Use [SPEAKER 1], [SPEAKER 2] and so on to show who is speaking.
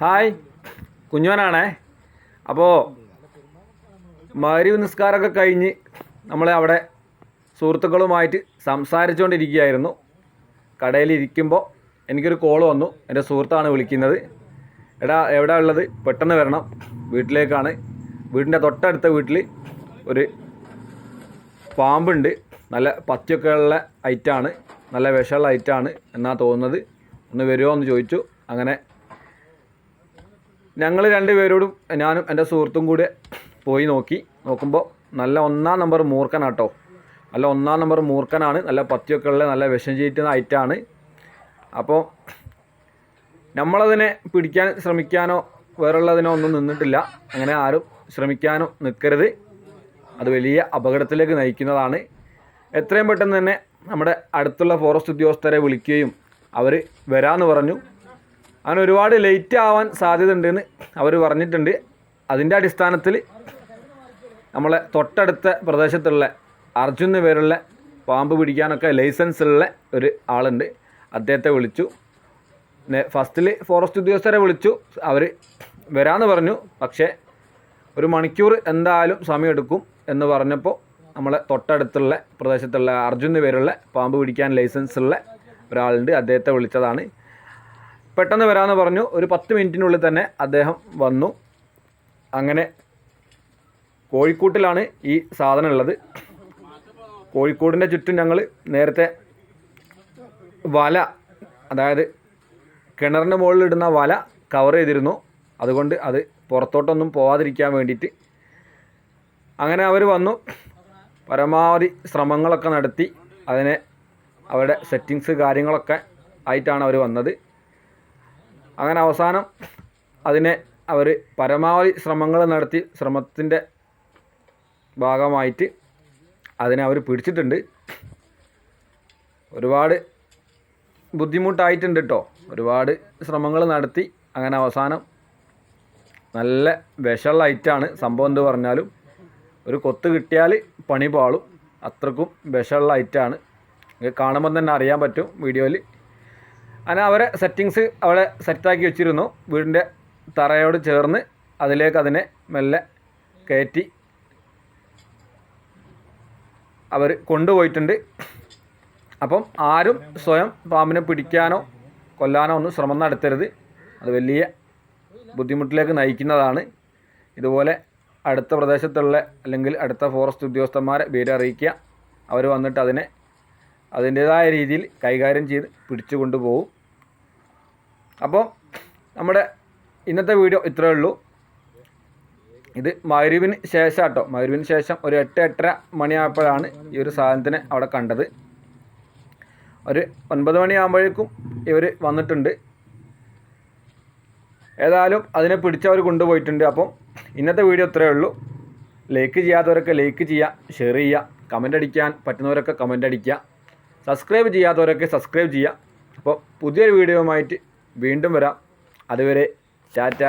[SPEAKER 1] Hi. കുഞ്ഞോനാണേ അപ്പോൾ മരി നിസ്കാരമൊക്കെ കഴിഞ്ഞ് നമ്മളെ അവിടെ സുഹൃത്തുക്കളുമായിട്ട് സംസാരിച്ചുകൊണ്ടിരിക്കുകയായിരുന്നു കടയിലിരിക്കുമ്പോൾ എനിക്കൊരു കോൾ വന്നു. എന്റെ സുഹൃത്താണ് വിളിക്കുന്നത്. എടാ എവിടെ ഉള്ളത്? പെട്ടെന്ന് വരണം. വീട്ടിലേക്കാണ്. വീടിന്റെ തൊട്ടടുത്ത വീട്ടിൽ ഒരു പാമ്പുണ്ട്. നല്ല പച്ചയൊക്കെ ഉള്ള ഐറ്റാണ്. നല്ല വിഷമുള്ള ഐറ്റാണ് എന്നാ തോന്നുന്നത്. ഒന്ന് വരുമോ എന്ന് ചോദിച്ചു. അങ്ങനെ ഞങ്ങൾ രണ്ടുപേരോടും ഞാനും എന്റെ സുഹൃത്തും കൂടെ പോയി നോക്കി. നോക്കുമ്പോൾ നല്ല ഒന്നാം നമ്പർ മൂർക്കനാണ് കേട്ടോ നല്ല ഒന്നാം നമ്പർ മൂർക്കനാണ് നല്ല പത്തിയൊക്കെ ഉള്ള നല്ല വിഷം ചീറ്റുന്ന ഐറ്റാണ്. അപ്പോൾ നമ്മളതിനെ പിടിക്കാൻ ശ്രമിക്കാനോ വേറുള്ളതിനോ ഒന്നും നിന്നിട്ടില്ല. അങ്ങനെ ആരും ശ്രമിക്കാനോ നിൽക്കരുത്. അത് വലിയ അപകടത്തിലേക്ക് നയിക്കുന്നതാണ്. എത്രയും പെട്ടെന്ന് തന്നെ നമ്മുടെ അടുത്തുള്ള ഫോറസ്റ്റ് ഉദ്യോഗസ്ഥരെ വിളിക്കുകയും അവർ വരാമെന്ന് പറഞ്ഞു. അങ്ങനെ ഒരുപാട് ലേറ്റ് ആവാൻ സാധ്യത ഉണ്ടെന്ന് അവർ പറഞ്ഞിട്ടുണ്ട്. അതിന്റെ അടിസ്ഥാനത്തിൽ നമ്മളെ തൊട്ടടുത്ത പ്രദേശത്തുള്ള അർജുൻ എന്ന പേരുള്ള പാമ്പ് പിടിക്കാനൊക്കെ ലൈസൻസ് ഉള്ള ഒരു ആളുണ്ട്. അദ്ദേഹത്തെ വിളിച്ചു. ഫസ്റ്റിൽ ഫോറസ്റ്റ് ഉദ്യോഗസ്ഥരെ വിളിച്ചു. അവർ വരാമെന്ന് പറഞ്ഞു. പക്ഷേ ഒരു മണിക്കൂർ എന്തായാലും സമയമെടുക്കും എന്ന് പറഞ്ഞപ്പോൾ നമ്മളെ തൊട്ടടുത്തുള്ള പ്രദേശത്തുള്ള അർജുൻ പേരുള്ള പാമ്പ് പിടിക്കാൻ ലൈസൻസ് ഉള്ള ഒരാളുണ്ട്. അദ്ദേഹത്തെ വിളിച്ചതാണ്. പെട്ടെന്ന് വരാമെന്ന് പറഞ്ഞു. ഒരു പത്ത് മിനിറ്റിനുള്ളിൽ തന്നെ അദ്ദേഹം വന്നു. അങ്ങനെ കോഴിക്കോട്ടിലാണ് ഈ സാധനം ഉള്ളത് കോഴിക്കോടിന്റെ ചുറ്റും ഞങ്ങൾ നേരത്തെ വല അതായത് കിണറിന്റെ മുകളിൽ ഇടുന്ന വല കവർ ചെയ്തിരുന്നു. അതുകൊണ്ട് അത് പുറത്തോട്ടൊന്നും പോവാതിരിക്കാൻ വേണ്ടിയിട്ട്. അങ്ങനെ അവർ വന്നു. പരമാവധി ശ്രമങ്ങളൊക്കെ നടത്തി. അതിനെ അവരുടെ സെറ്റിങ്സ് കാര്യങ്ങളൊക്കെ ആയിട്ടാണ് അവർ വന്നത്. അങ്ങനെ അവസാനം അതിനെ അവർ പരമാവധി ശ്രമങ്ങൾ നടത്തി ശ്രമത്തിന്റെ ഭാഗമായിട്ട് അതിനെ അവർ പിടിച്ചിട്ടുണ്ട്. ഒരുപാട് ബുദ്ധിമുട്ടായിട്ടുണ്ട് കേട്ടോ ഒരുപാട് ശ്രമങ്ങൾ നടത്തി അങ്ങനെ അവസാനം നല്ല വിഷമുള്ള സംഭവം എന്ന് പറഞ്ഞാലും. ഒരു കൊത്ത് കിട്ടിയാൽ പണി പാളും. അത്രക്കും വിഷമുള്ള ഐറ്റാണ് കാണുമ്പോൾ തന്നെ അറിയാൻ പറ്റും വീഡിയോയിൽ അങ്ങനെ അവരെ സെറ്റിങ്സ് അവിടെ സെറ്റാക്കി വെച്ചിരുന്നു. വീടിന്റെ തറയോട് ചേർന്ന് അതിലേക്ക് അതിനെ മെല്ലെ കയറ്റി അവർ കൊണ്ടുപോയിട്ടുണ്ട്. അപ്പം ആരും സ്വയം പാമ്പിനെ പിടിക്കാനോ കൊല്ലാനോ ഒന്നും ശ്രമം നടത്തരുത്. അത് വലിയ ബുദ്ധിമുട്ടിലേക്ക് നയിക്കുന്നതാണ്. ഇതുപോലെ അടുത്ത പ്രദേശത്തുള്ള അല്ലെങ്കിൽ അടുത്ത ഫോറസ്റ്റ് ഉദ്യോഗസ്ഥന്മാരെ വിവരം അറിയിക്കുക അവർ വന്നിട്ട് അതിനെ അതിന്റേതായ രീതിയിൽ കൈകാര്യം ചെയ്ത് പിടിച്ചു കൊണ്ടുപോകും. അപ്പോൾ നമ്മുടെ ഇന്നത്തെ വീഡിയോ ഇത്രയേ ഉള്ളൂ. ഇത് മരുവിന് ശേഷം കേട്ടോ. മരുവിന് ശേഷം ഒരു എട്ട് എട്ടര മണിയായപ്പോഴാണ് ഈ ഒരു സാധനത്തിനെ അവിടെ കണ്ടത്. ഒരു ഒൻപത് മണിയാകുമ്പോഴേക്കും ഇവർ വന്നിട്ടുണ്ട്. ഏതായാലും അതിനെ പിടിച്ചവർ കൊണ്ടുപോയിട്ടുണ്ട്. അപ്പം ഇന്നത്തെ വീഡിയോ ഇത്രയേ ഉള്ളൂ. ലൈക്ക് ചെയ്യാത്തവരൊക്കെ ലൈക്ക് ചെയ്യുക ഷെയർ ചെയ്യുക കമന്റ് അടിക്കാൻ പറ്റുന്നവരൊക്കെ കമന്റ് അടിക്കുക. സബ്സ്ക്രൈബ് ചെയ്യാത്തവരൊക്കെ സബ്സ്ക്രൈബ് ചെയ്യുക. അപ്പോൾ പുതിയൊരു വീഡിയോയുമായിട്ട് വീണ്ടും വരാം. അതുവരെ ടാറ്റ.